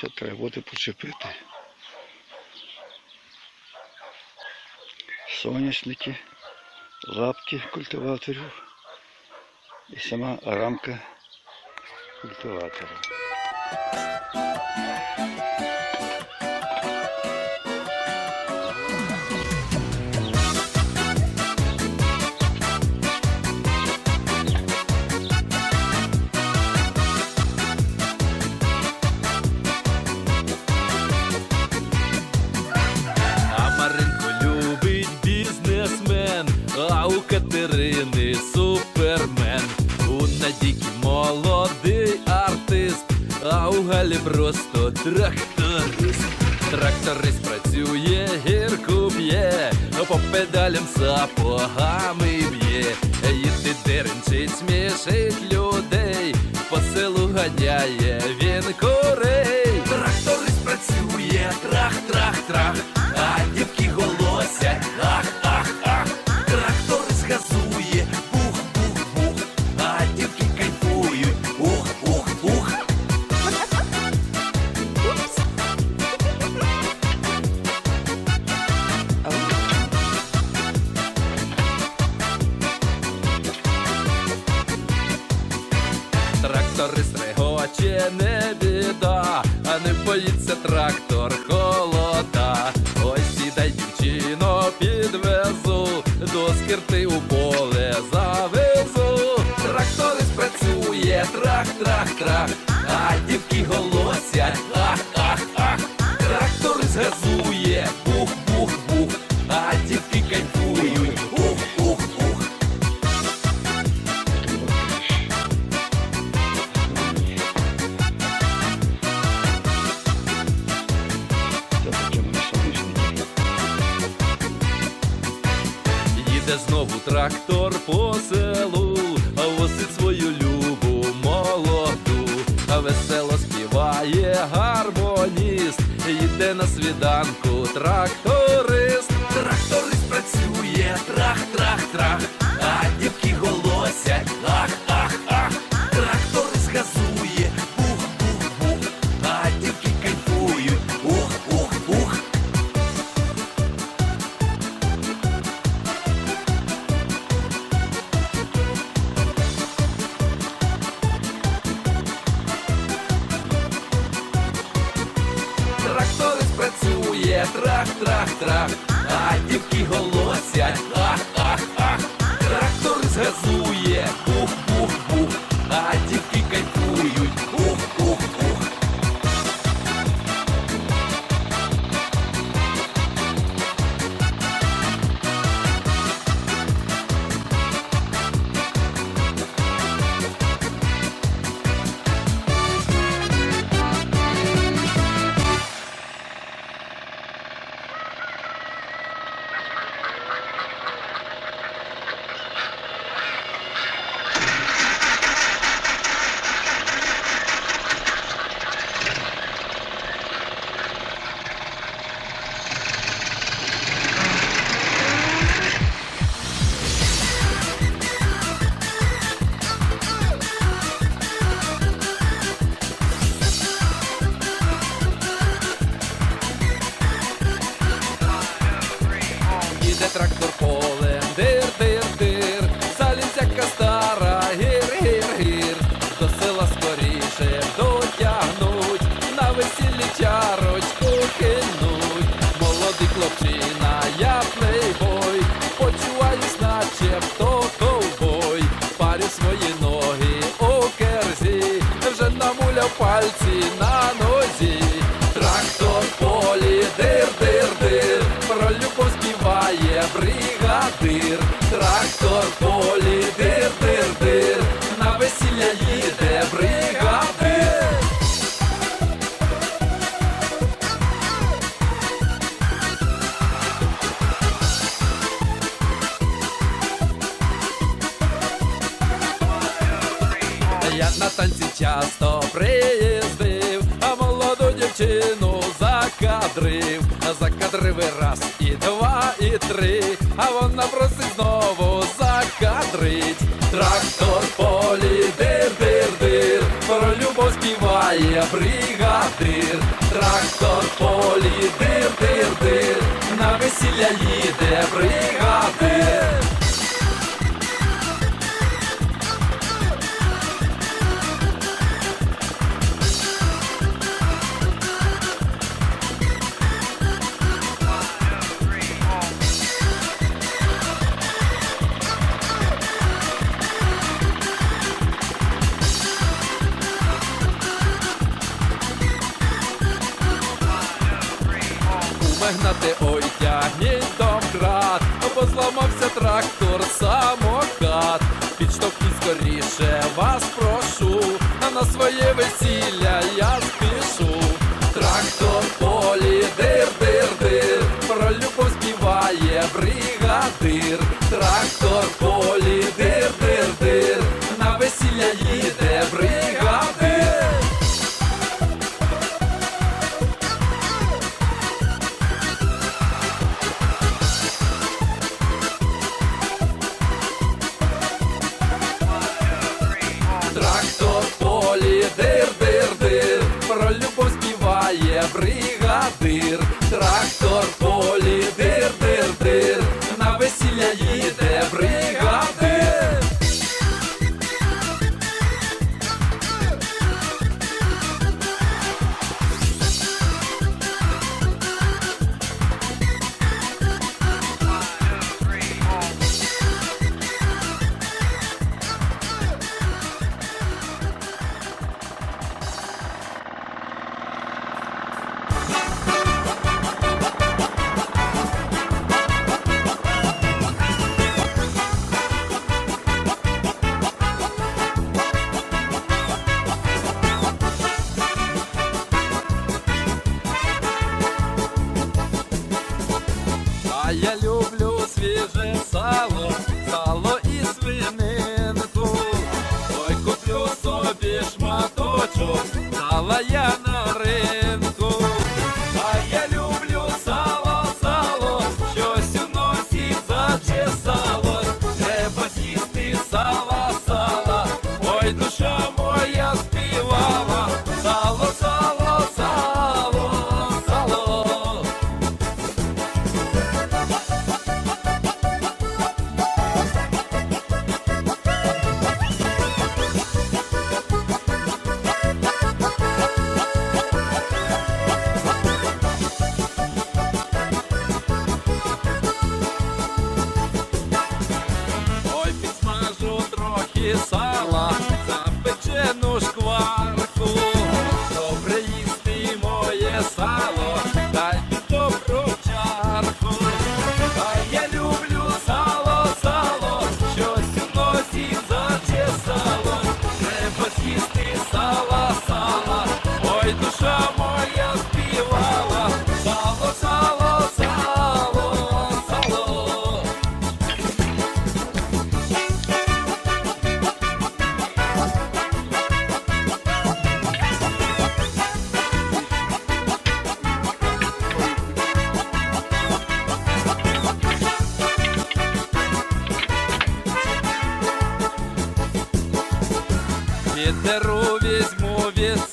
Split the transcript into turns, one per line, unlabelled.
Ще треба буде почепити. Соняшники, лапки культиваторів і сама рамка культиватора.
Тракторист. Тракторист працює, гірку б'є, по педалям сапогами б'є. Їде деренчить, смішить людей, по селу ганяє він курей. Тракторист працює, трах, трах, трах, а дівки голосять, ах, ах, ах. Тракторист газує, Тракторист стригоче не біда, а не боїться трактор холода. Ось сідай, дівчино, підвезу, до скирти у поле завезу. Трактор спрацює, трах, трах, трах, а дівки голосять,
Це таке вони соняшники.
Їде знову трактор по селу, а возить свою любу молоду, а весело співає гармоніст, їде на свіданку тракторист. Трах, трах, трах, а дівки голосять, ах. Трактор полем, дир, дир, дир, залізяка стара, гір, гір, гір, до села скоріше дотягнуть, на весіллі чарочку кинуть, молодий хлопчина, я плейбой, почуваюсь, наче хто ковбой, парю свої ноги у керзі, вже намуляв пальці на нозі, трактор полі, дир, дир, дир, полі, дир, дир, дир, на весілля їде бригадир. Я на танці часто приїздив, а молоду дівчину закадрив, закадрив і раз, і два, і три, а вона просить знову закадрить. Трактор в полі, дир, дир, дир, про любов співає бригадир. трактор в полі, дир, дир, дир, на весілля їде бригадир. Бо зламався трактор, самокат. Підштовхніть скоріше, вас прошу, а на своє весілля я спішу. Трактор полі, дир, дир, дир, про любов співає бригадир. Трактор полі, дир, дир, дир, бригадир. Трактор шматочок, стала я на ринку. А я люблю сало, сало, щось у носі зачесалось, Треба з'їсти сала, сала, ой, душа моє сало, Від сала,